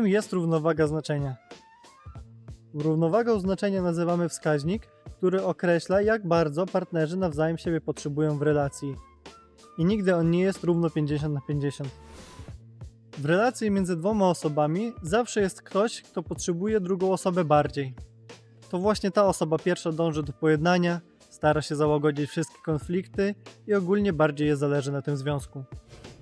Czym jest równowaga znaczenia? Równowagą znaczenia nazywamy wskaźnik, który określa, jak bardzo partnerzy nawzajem siebie potrzebują w relacji. I nigdy on nie jest równo 50 na 50. W relacji między dwoma osobami zawsze jest ktoś, kto potrzebuje drugą osobę bardziej. To właśnie ta osoba pierwsza dąży do pojednania, stara się załagodzić wszystkie konflikty i ogólnie bardziej je zależy na tym związku.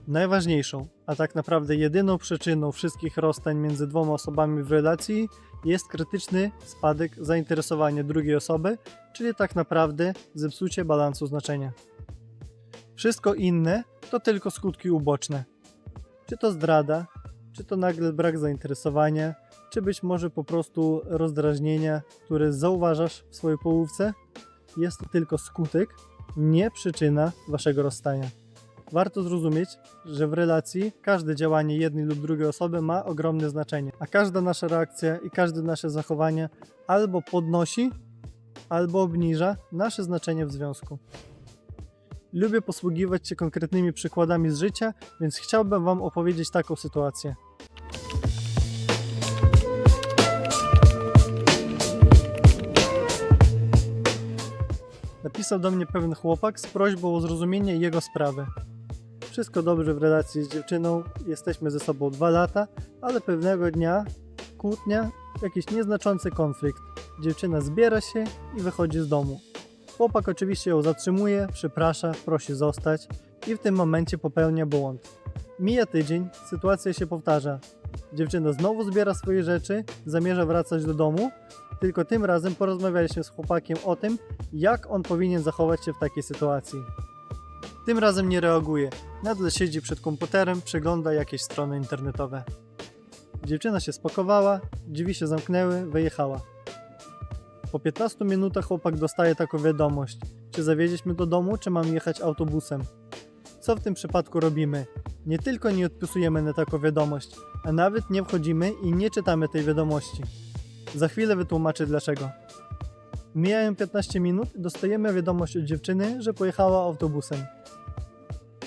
Najważniejszą, a tak naprawdę jedyną przyczyną wszystkich rozstań między dwoma osobami w relacji jest krytyczny spadek zainteresowania drugiej osoby, czyli tak naprawdę zepsucie balansu znaczenia. Wszystko inne to tylko skutki uboczne. Czy to zdrada, czy to nagle brak zainteresowania, czy być może po prostu rozdrażnienia, które zauważasz w swojej połówce, jest to tylko skutek, nie przyczyna waszego rozstania. Warto zrozumieć, że w relacji każde działanie jednej lub drugiej osoby ma ogromne znaczenie, a każda nasza reakcja i każde nasze zachowanie albo podnosi, albo obniża nasze znaczenie w związku. Lubię posługiwać się konkretnymi przykładami z życia, więc chciałbym Wam opowiedzieć taką sytuację. Napisał do mnie pewien chłopak z prośbą o zrozumienie jego sprawy. Wszystko dobrze w relacji z dziewczyną, jesteśmy ze sobą dwa lata, ale pewnego dnia kłótnia, jakiś nieznaczący konflikt. Dziewczyna zbiera się i wychodzi z domu. Chłopak oczywiście ją zatrzymuje, przeprasza, prosi zostać i w tym momencie popełnia błąd. Mija tydzień, sytuacja się powtarza. Dziewczyna znowu zbiera swoje rzeczy, zamierza wracać do domu, tylko tym razem porozmawialiśmy z chłopakiem o tym, jak on powinien zachować się w takiej sytuacji. Tym razem nie reaguje. Nadal siedzi przed komputerem, przegląda jakieś strony internetowe. Dziewczyna się spakowała, drzwi się zamknęły, wyjechała. Po 15 minutach chłopak dostaje taką wiadomość: czy zawieźć mnie do domu, czy mam jechać autobusem. Co w tym przypadku robimy? Nie tylko nie odpisujemy na taką wiadomość, a nawet nie wchodzimy i nie czytamy tej wiadomości. Za chwilę wytłumaczę dlaczego. Mijają 15 minut dostajemy wiadomość od dziewczyny, że pojechała autobusem.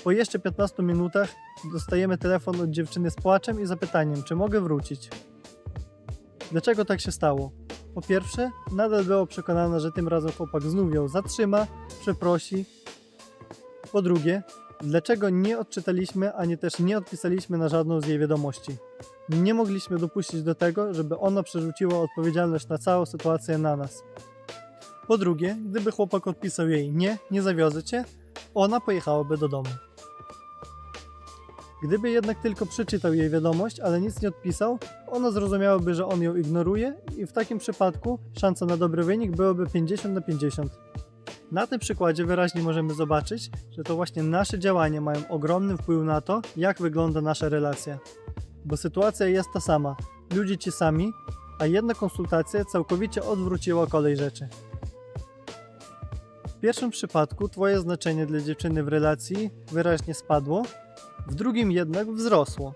Po jeszcze 15 minutach dostajemy telefon od dziewczyny z płaczem i zapytaniem, czy mogę wrócić. Dlaczego tak się stało? Po pierwsze, nadal była przekonana, że tym razem chłopak znów ją zatrzyma, przeprosi. Po drugie, dlaczego nie odczytaliśmy, ani też nie odpisaliśmy na żadną z jej wiadomości? Nie mogliśmy dopuścić do tego, żeby ona przerzuciła odpowiedzialność na całą sytuację na nas. Po drugie, gdyby chłopak odpisał jej nie, nie zawiozę cię, ona pojechałaby do domu. Gdyby jednak tylko przeczytał jej wiadomość, ale nic nie odpisał, ona zrozumiałaby, że on ją ignoruje i w takim przypadku szansa na dobry wynik byłaby 50 na 50. Na tym przykładzie wyraźnie możemy zobaczyć, że to właśnie nasze działania mają ogromny wpływ na to, jak wygląda nasza relacja. Bo sytuacja jest ta sama, ludzie ci sami, a jedna konsultacja całkowicie odwróciła kolej rzeczy. W pierwszym przypadku Twoje znaczenie dla dziewczyny w relacji wyraźnie spadło, w drugim jednak wzrosło.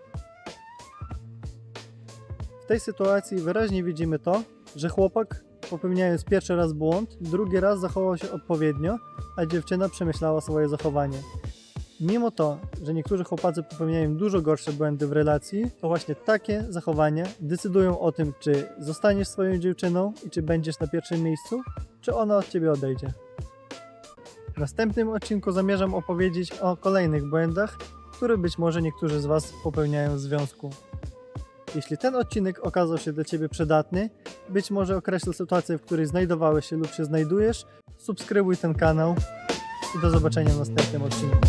W tej sytuacji wyraźnie widzimy to, że chłopak popełniając pierwszy raz błąd, drugi raz zachował się odpowiednio, a dziewczyna przemyślała swoje zachowanie. Mimo to, że niektórzy chłopacy popełniają dużo gorsze błędy w relacji, to właśnie takie zachowania decydują o tym, czy zostaniesz swoją dziewczyną i czy będziesz na pierwszym miejscu, czy ona od ciebie odejdzie. W następnym odcinku zamierzam opowiedzieć o kolejnych błędach, które być może niektórzy z Was popełniają w związku. Jeśli ten odcinek okazał się dla Ciebie przydatny, być może określa sytuację, w której znajdowałeś się lub się znajdujesz, subskrybuj ten kanał i do zobaczenia w następnym odcinku.